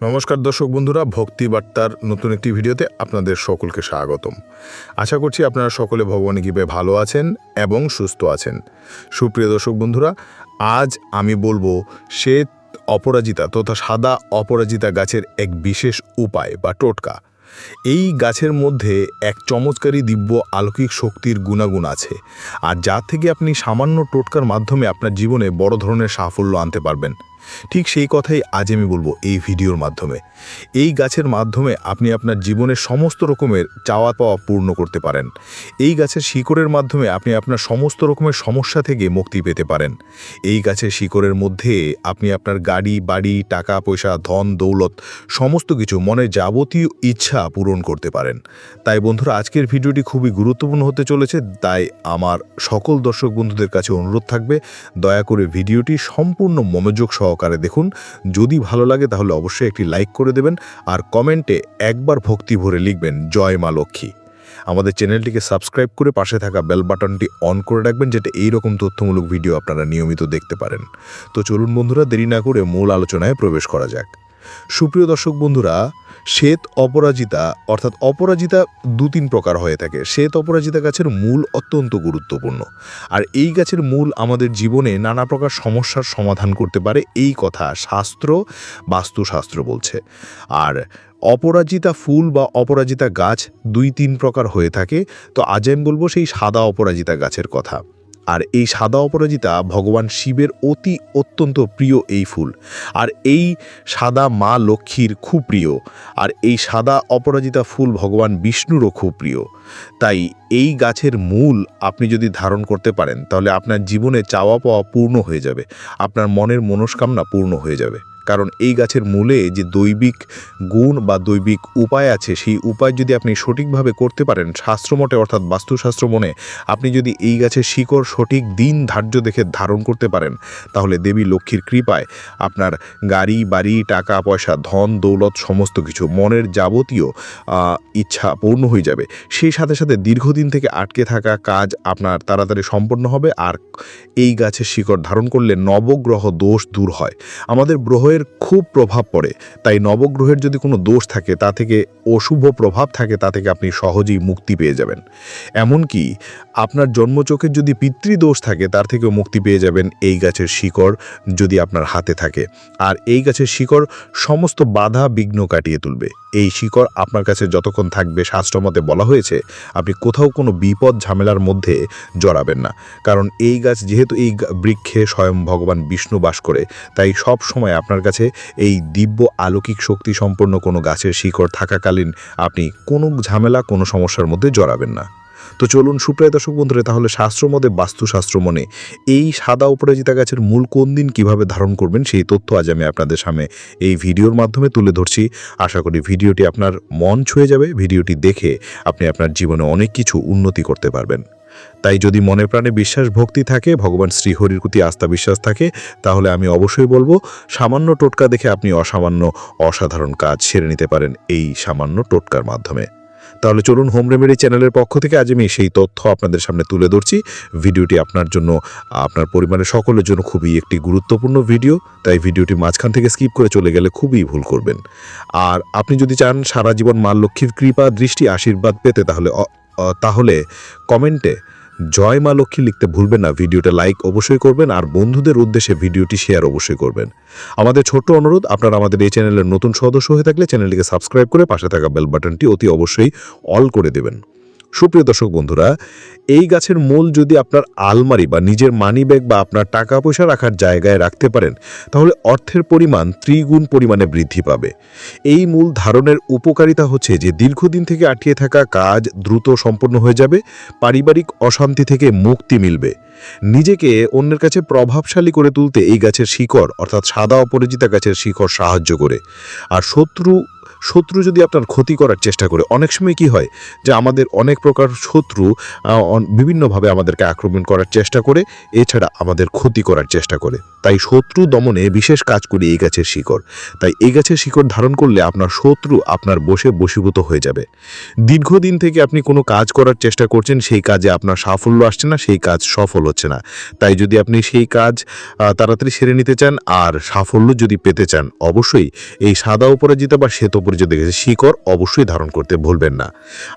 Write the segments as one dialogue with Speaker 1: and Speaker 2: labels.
Speaker 1: নমস্কার দর্শক বন্ধুরা, ভক্তি বার্তার নতুন একটি ভিডিওতে আপনাদের সকলকে স্বাগতম। আশা করছি আপনারা সকলে ভগবানের কৃপে ভালো আছেন এবং সুস্থ আছেন। সুপ্রিয় দর্শক বন্ধুরা, আজ আমি বলব শ্বেত অপরাজিতা তথা সাদা অপরাজিতা গাছের এক বিশেষ উপায় বা টোটকা। এই গাছের মধ্যে এক চমৎকারী দিব্য আলৌকিক শক্তির গুণাগুণ আছে আর যার থেকে আপনি সামান্য টোটকার মাধ্যমে আপনার জীবনে বড় ধরনের সাফল্য আনতে পারবেন। ঠিক সেই কথাই আজ আমি বলব এই ভিডিওর মাধ্যমে। এই গাছের মাধ্যমে আপনি আপনার জীবনের সমস্ত রকমের চাওয়া পাওয়া পূর্ণ করতে পারেন। এই গাছের শিকড়ের মাধ্যমে আপনি আপনার সমস্ত রকমের সমস্যা থেকে মুক্তি পেতে পারেন। এই গাছের শিকড়ের মধ্যে আপনি আপনার গাড়ি, বাড়ি, টাকা, পয়সা, ধন, দৌলত সমস্ত কিছু মনে যাবতীয় ইচ্ছা পূরণ করতে পারেন। তাই বন্ধুরা, আজকের ভিডিওটি খুবই গুরুত্বপূর্ণ হতে চলেছে, তাই আমার সকল দর্শক বন্ধুদের কাছে অনুরোধ থাকবে, দয়া করে ভিডিওটি সম্পূর্ণ মনোযোগ সহকারে দেখুন, যদি ভালো লাগে তাহলে অবশ্যই একটি লাইক করে দেবেন আর কমেন্টে একবার ভক্তি ভরে লিখবেন, জয় মা লক্ষ্মী। আমাদের চ্যানেলটিকে সাবস্ক্রাইব করে পাশে থাকা বেল বাটনটি অন করে রাখবেন যেটা এইরকম তথ্যমূলক ভিডিও আপনারা নিয়মিত দেখতে পারেন। তো চলুন বন্ধুরা, দেরি না করে মূল আলোচনায় প্রবেশ করা যাক। সুপ্রিয় দর্শক বন্ধুরা, শ্বেত অপরাজিতা, অর্থাৎ অপরাজিতা দু তিন প্রকার হয়ে থাকে। শ্বেত অপরাজিতা গাছের মূল অত্যন্ত গুরুত্বপূর্ণ। আর এই গাছের মূল আমাদের জীবনে নানা প্রকার সমস্যার সমাধান করতে পারে এই কথা শাস্ত্র, বাস্তুশাস্ত্র বলছে। আর অপরাজিতা ফুল বা অপরাজিতা গাছ দুই তিন প্রকার হয়ে থাকে। তো আজ আমি বলব সেই সাদা অপরাজিতা গাছের কথা। আর এই সাদা অপরাজিতা ভগবান শিবের অতি অত্যন্ত প্রিয় এই ফুল। আর এই সাদা মা লক্ষ্মীর খুব প্রিয়। আর এই সাদা অপরাজিতা ফুল ভগবান বিষ্ণুরও খুব প্রিয়। তাই এই গাছের মূল আপনি যদি ধারণ করতে পারেন, তাহলে আপনার জীবনে চাওয়া পাওয়া পূর্ণ হয়ে যাবে। আপনার মনের মনস্কামনা পূর্ণ হয়ে যাবে। কারণ এই গাছের মূলে যে দৈবিক গুণ বা দৈবিক উপায় আছে, সেই উপায় যদি আপনি সঠিকভাবে করতে পারেন শাস্ত্রমতে অর্থাৎ বাস্তুশাস্ত্র মনে, আপনি যদি এই গাছের শিকড় সঠিক দিন ধার্য দেখে ধারণ করতে পারেন, তাহলে দেবী লক্ষ্মীর কৃপায় আপনার গাড়ি, বাড়ি, টাকা, পয়সা, ধন, দৌলত সমস্ত কিছু মনের যাবতীয় ইচ্ছা পূর্ণ হয়ে যাবে। সেই সাথে সাথে দীর্ঘদিন থেকে আটকে থাকা কাজ আপনার তাড়াতাড়ি সম্পন্ন হবে, আর এই গাছের শিকড় ধারণ করলে নবগ্রহ দোষ দূর হয়। আমাদের গ্রহের খুব প্রভাব পড়ে। তাই নবগ্রহের যদি কোনো দোষ থাকে, তা থেকে অশুভ প্রভাব থাকে, তা থেকে আপনি সহজেই মুক্তি পেয়ে যাবেন। এমনকি আপনার জন্মচোখের যদি পিতৃদোষ থাকে, তার থেকেও মুক্তি পেয়ে যাবেন এই গাছের শিকড় যদি আপনার হাতে থাকে। আর এই গাছের শিকড় সমস্ত বাধা বিঘ্ন কাটিয়ে তুলবে। এই শিকড় আপনার কাছে যতক্ষণ থাকবে শাস্ত্রমতে বলা হয়েছে, আপনি কোথাও কোনো বিপদ, ঝামেলার মধ্যে জড়াবেন না। কারণ এই গাছ যেহেতু এই বৃক্ষে স্বয়ং ভগবান বিষ্ণু বাস করে, তাই সব সময় আপনার কাছে এই দিব্য আলৌকিক শক্তি সম্পন্ন কোনো গাছের শিকড় থাকাকালীন আপনি কোনো ঝামেলা, কোনো সমস্যার মধ্যে জড়াবেন না। তো চলুন, সুপ্রায় দর্শক বন্ধুরা, তাহলে শাস্ত্রমতে বাস্তুশাস্ত্র মনে এই সাদা অপরাজিতা গাছের মূল কোন দিন কীভাবে ধারণ করবেন সেই তথ্য আজ আমি আপনাদের সামনে এই ভিডিওর মাধ্যমে তুলে ধরছি। আশা করি ভিডিওটি আপনার মন ছুঁয়ে যাবে, ভিডিওটি দেখে আপনি আপনার জীবনে অনেক কিছু উন্নতি করতে পারবেন। তাই যদি মনে প্রাণে বিশ্বাস ভক্তি থাকে, ভগবান শ্রীহরির প্রতি আস্থা বিশ্বাস থাকে, তাহলে আমি অবশ্যই বলব, সামান্য টোটকা দেখে আপনি অসামান্য, অসাধারণ কাজ সেরে নিতে পারেন এই সামান্য টোটকার মাধ্যমে। তাহলে চলুন হোম রেমেডি চ্যানেলের পক্ষ থেকে আজ আমি সেই তথ্য আপনাদের সামনে তুলে ধরছি। ভিডিওটি আপনার জন্য, আপনার পরিবারের সকলের জন্য খুবই একটি গুরুত্বপূর্ণ ভিডিও, তাই ভিডিওটি মাঝখান থেকে স্কিপ করে চলে গেলে খুবই ভুল করবেন। আর আপনি যদি চান সারা জীবন মা লক্ষ্মীর কৃপা, দৃষ্টি, আশীর্বাদ পেতে তাহলে তাহলে কমেন্টে জয় মা লক্ষ্মী লিখতে ভুলবেন না। ভিডিওটা লাইক অবশ্যই করবেন আর বন্ধুদের উদ্দেশ্যে ভিডিওটি শেয়ার অবশ্যই করবেন। আমাদের ছোট্ট অনুরোধ, আপনারা আমাদের এই চ্যানেলের নতুন সদস্য হয়ে থাকলে চ্যানেলটিকে সাবস্ক্রাইব করে পাশে থাকা বেল বাটনটি অতি অবশ্যই অল করে দেবেন। সুপ্রিয় দর্শক বন্ধুরা, এই গাছের মূল যদি আপনার আলমারি বা নিজের মানি ব্যাগ বা আপনার টাকা পয়সা রাখার জায়গায় রাখতে পারেন, তাহলে অর্থের পরিমাণ ত্রিগুণ পরিমাণে বৃদ্ধি পাবে। এই মূল ধারণের উপকারিতা হচ্ছে যে, দীর্ঘদিন থেকে আটকে থাকা কাজ দ্রুত সম্পন্ন হয়ে যাবে, পারিবারিক অশান্তি থেকে মুক্তি মিলবে। নিজেকে অন্যের কাছে প্রভাবশালী করে তুলতে এই গাছের শিকড়, অর্থাৎ সাদা অপরাজিতা গাছের শিকড় সাহায্য করে। আর শত্রু শত্রু যদি আপনার ক্ষতি করার চেষ্টা করে, অনেক সময় কি হয় যে আমাদের অনেক প্রকার শত্রু বিভিন্নভাবে আমাদেরকে আক্রমণ করার চেষ্টা করে, এছাড়া আমাদের ক্ষতি করার চেষ্টা করে। তাই শত্রু দমনে বিশেষ কাজ করি এই গাছের শিকড়। তাই এই গাছের শিকড় ধারণ করলে আপনার শত্রু আপনার বসে বশীভূত হয়ে যাবে। দীর্ঘদিন থেকে আপনি কোনো কাজ করার চেষ্টা করছেন, সেই কাজে আপনার সাফল্য আসছে না, সেই কাজ সফল হচ্ছে না। তাই যদি আপনি সেই কাজ তাড়াতাড়ি সেরে নিতে চান, আর সাফল্য যদি পেতে চান, অবশ্যই এই সাদা অপরাজিতা বা শ্বেত অপরাজিতা গেছে শিকড় অবশ্যই ধারণ করতে ভুলবেন না।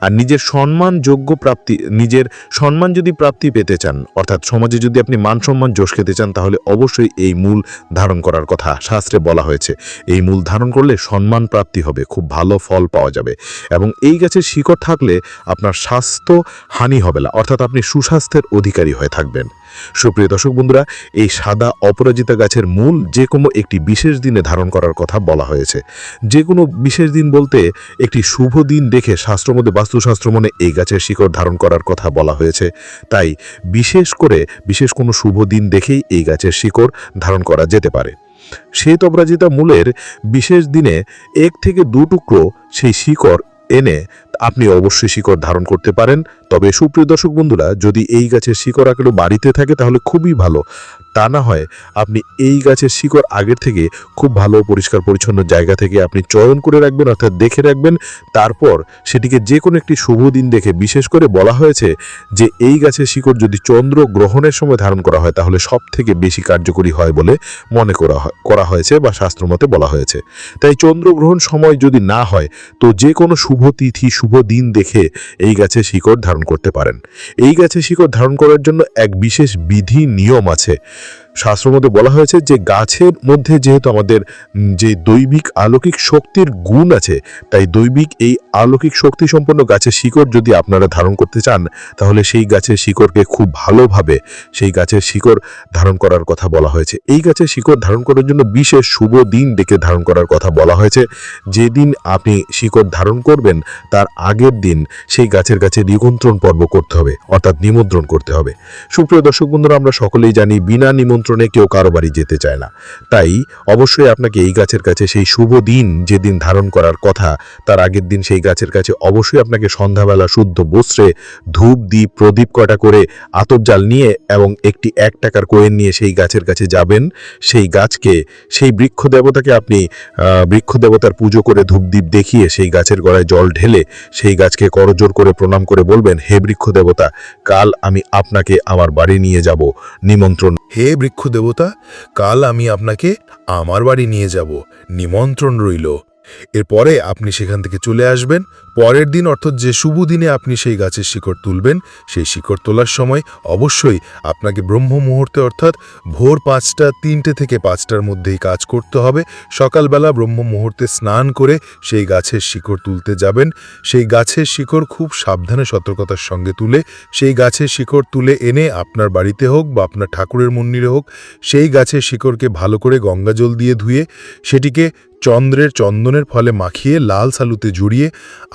Speaker 1: আর নিজের সম্মান যোগ্য প্রাপ্তি, নিজের সম্মান যদি প্রাপ্তি পেতে চান, অর্থাৎ সমাজে যদি আপনি মান সম্মান জোশ খেতে চান, তাহলে অবশ্যই এই মূল ধারণ করার কথা শাস্ত্রে বলা হয়েছে। এই মূল ধারণ করলে সম্মান প্রাপ্তি হবে, খুব ভালো ফল পাওয়া যাবে। এবং এই গাছের শিকড় থাকলে আপনার স্বাস্থ্য হানি হবে না, অর্থাৎ আপনি সুস্বাস্থ্যের অধিকারী হয়ে থাকবেন। সুপ্রিয় দর্শক বন্ধুরা, এই সাদা অপরাজিতা গাছের মূল যে কোনো একটি বিশেষ দিনে ধারণ করার কথা বলা হয়েছে। যে কোনো বিশেষ দিন বলতে একটি শুভ দিন দেখে শাস্ত্র মধ্যে বাস্তুশাস্ত্র মনে এই গাছের শিকড় ধারণ করার কথা বলা হয়েছে। তাই বিশেষ করে বিশেষ কোনো শুভ দিন দেখেই এই গাছের শিকড় ধারণ করা যেতে পারে। শ্বেত অপরাজিতা মূলের বিশেষ দিনে এক থেকে দু টুকরো সেই শিকড় এনে আপনি অবশ্যই শিকড় ধারণ করতে পারেন। তবে সুপ্রিয় দর্শক বন্ধুরা, যদি এই গাছের শিকড় আঁকড়ো বাড়িতে থাকে তাহলে খুবই ভালো। তা না হয় আপনি এই গাছের শিকড় আগের থেকে খুব ভালো, পরিষ্কার, পরিচ্ছন্ন জায়গা থেকে আপনি চয়ন করে রাখবেন, অর্থাৎ দেখে রাখবেন। তারপর সেটিকে যে কোনো একটি শুভ দিন দেখে বিশেষ করে বলা হয়েছে যে, এই গাছের শিকড় যদি চন্দ্র গ্রহণের সময় ধারণ করা হয় তাহলে সব থেকে বেশি কার্যকরী হয় বলে মনে করা হয়, করা হয়েছে বা শাস্ত্রমতে বলা হয়েছে। তাই চন্দ্রগ্রহণ সময় যদি না হয়, তো যে কোনো শুভ তিথি, শুভ দিন দেখে এই গাছের শিকড় ধারণ করতে পারেন। এই গাছের শিকড় ধারণ করার জন্য এক বিশেষ বিধি নিয়ম আছে। শাস্ত্র মধ্যে বলা হয়েছে যে গাছের মধ্যে যেহেতু আমাদের যে দৈবিক আলৌকিক শক্তির গুণ আছে, তাই দৈবিক এই আলৌকিক শক্তি সম্পন্ন গাছের শিকড় যদি আপনারা ধারণ করতে চান, তাহলে সেই গাছের শিকড়কে খুব ভালোভাবে সেই গাছের শিকড় ধারণ করার কথা বলা হয়েছে। এই গাছের শিকড় ধারণ করার জন্য বিশেষ শুভ দিন ডেকে ধারণ করার কথা বলা হয়েছে। যেদিন আপনি শিকড় ধারণ করবেন, তার আগের দিন সেই গাছের কাছে নিমন্ত্রণ পর্ব করতে হবে, অর্থাৎ নিমন্ত্রণ করতে হবে। সুপ্রিয় দর্শক বন্ধুরা, আমরা সকলেই জানি, বিনা নিমন্ত্রণে কেউ কারও বাড়ি যেতে চায় না। তাই অবশ্যই আপনাকে এই গাছের কাছে সেই শুভ দিন যেদিন ধারণ করার কথা, তার আগের দিন সেই গাছের কাছে অবশ্যই আপনাকে সন্ধ্যাবেলা শুদ্ধ বস্ত্রে ধূপ দ্বীপ প্রদীপ কটা করে আতপ জাল নিয়ে এবং একটি এক টাকার কোয়েন নিয়ে সেই গাছের কাছে যাবেন। সেই গাছকে, সেই বৃক্ষ দেবতাকে আপনি বৃক্ষ দেবতার পুজো করে ধূপ দ্বীপ দেখিয়ে সেই গাছের গড়ায় জল ঢেলে সেই গাছকে করজোর করে প্রণাম করে বলবেন, হে বৃক্ষ দেবতা, কাল আমি আপনাকে আমার বাড়ি নিয়ে যাব। নিমন্ত্রণ
Speaker 2: হে বৃক্ষ দেবতা, কাল আমি আপনাকে আমার বাড়ি নিয়ে যাব। নিমন্ত্রণ রইল। এরপরে আপনি সেখান থেকে চলে আসবেন পরের দিন অর্থাৎ যে শুভ দিনে আপনি সেই গাছের শিকড় তুলবেন, সেই শিকড় তোলার সময় অবশ্যই আপনাকে ব্রহ্ম মুহূর্তে অর্থাৎ ভোর পাঁচটা, তিনটে থেকে পাঁচটার মধ্যেই কাজ করতে হবে। সকালবেলা ব্রহ্ম মুহূর্তে স্নান করে সেই গাছের শিকড় তুলতে যাবেন। সেই গাছের শিকড় খুব সাবধানে সতর্কতার সঙ্গে তুলে, সেই গাছের শিকড় তুলে এনে আপনার বাড়িতে হোক বা আপনার ঠাকুরের মন্দিরে হোক, সেই গাছের শিকড়কে ভালো করে গঙ্গা জল দিয়ে ধুয়ে, সেটিকে চন্দ্রের চন্দনের ফলে মাখিয়ে লাল সালুতে জড়িয়ে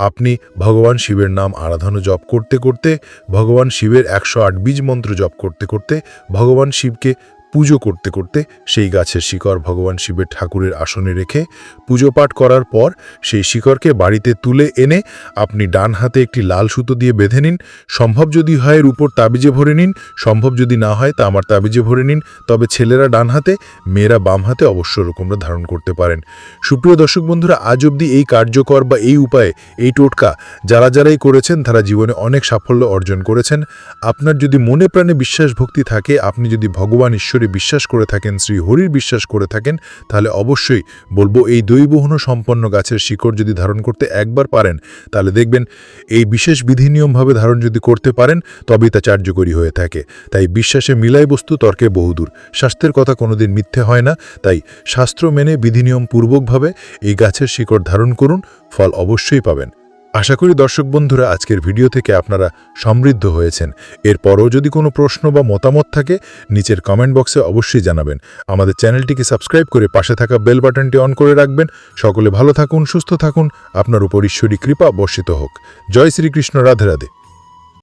Speaker 2: আপনি ভগবান শিবের নাম আরাধনা জপ করতে করতে, ভগবান শিবের একশো আট বীজ মন্ত্র জপ করতে করতে, ভগবান শিবকে পুজো করতে করতে সেই গাছের শিকড় ভগবান শিবের ঠাকুরের আসনে রেখে পুজো পাঠ করার পর সেই শিকড়কে বাড়িতে তুলে এনে আপনি ডান হাতে একটি লাল সুতো দিয়ে বেঁধে নিন। সম্ভব যদি হয় এর উপর তাবিজে ভরে নিন। সম্ভব যদি না হয় তা আমার তাবিজে ভরে নিন। তবে ছেলেরা ডান হাতে, মেয়েরা বাম হাতে অবশ্য রকমরা ধারণ করতে পারেন। সুপ্রিয় দর্শক বন্ধুরা, আজ অবধি এই কার্যকর বা এই উপায়ে, এই টোটকা যারা যারাই করেছেন, তারা জীবনে অনেক সাফল্য অর্জন করেছেন। আপনার যদি মনে প্রাণে বিশ্বাস ভক্তি থাকে, আপনি যদি ভগবান ঈশ্বরে বিশ্বাস করে থাকেন, শ্রী হরির বিশ্বাস করে থাকেন, তাহলে অবশ্যই বলব এই দৈবহন সম্পন্ন গাছের শিকড় যদি ধারণ করতে একবার পারেন, তাহলে দেখবেন এই বিশেষ বিধি নিয়মভাবে ধারণ যদি করতে পারেন, তবেই তা কার্যকরী হয়ে থাকে। তাই বিশ্বাসে মিলাই বস্তু তর্কে বহুদূর। স্বাস্থ্যের কথা কোনোদিন মিথ্যে হয় না। তাই শাস্ত্র মেনে বিধিনিয়ম পূর্বকভাবে এই গাছের শিকড় ধারণ করুন, ফল অবশ্যই পাবেন। আশা করি দর্শক বন্ধুরা, আজকের ভিডিও থেকে আপনারা সমৃদ্ধ হয়েছেন। এরপরও যদি কোনো প্রশ্ন বা মতামত থাকে, নিচের কমেন্ট বক্সে অবশ্যই জানাবেন। আমাদের চ্যানেলটিকে সাবস্ক্রাইব করে পাশে থাকা বেল বাটনটি অন করে রাখবেন। সকলে ভালো থাকুন, সুস্থ থাকুন। আপনার উপর ঈশ্বরী কৃপা বর্ষিত হোক। জয় শ্রীকৃষ্ণ, রাধে রাধে।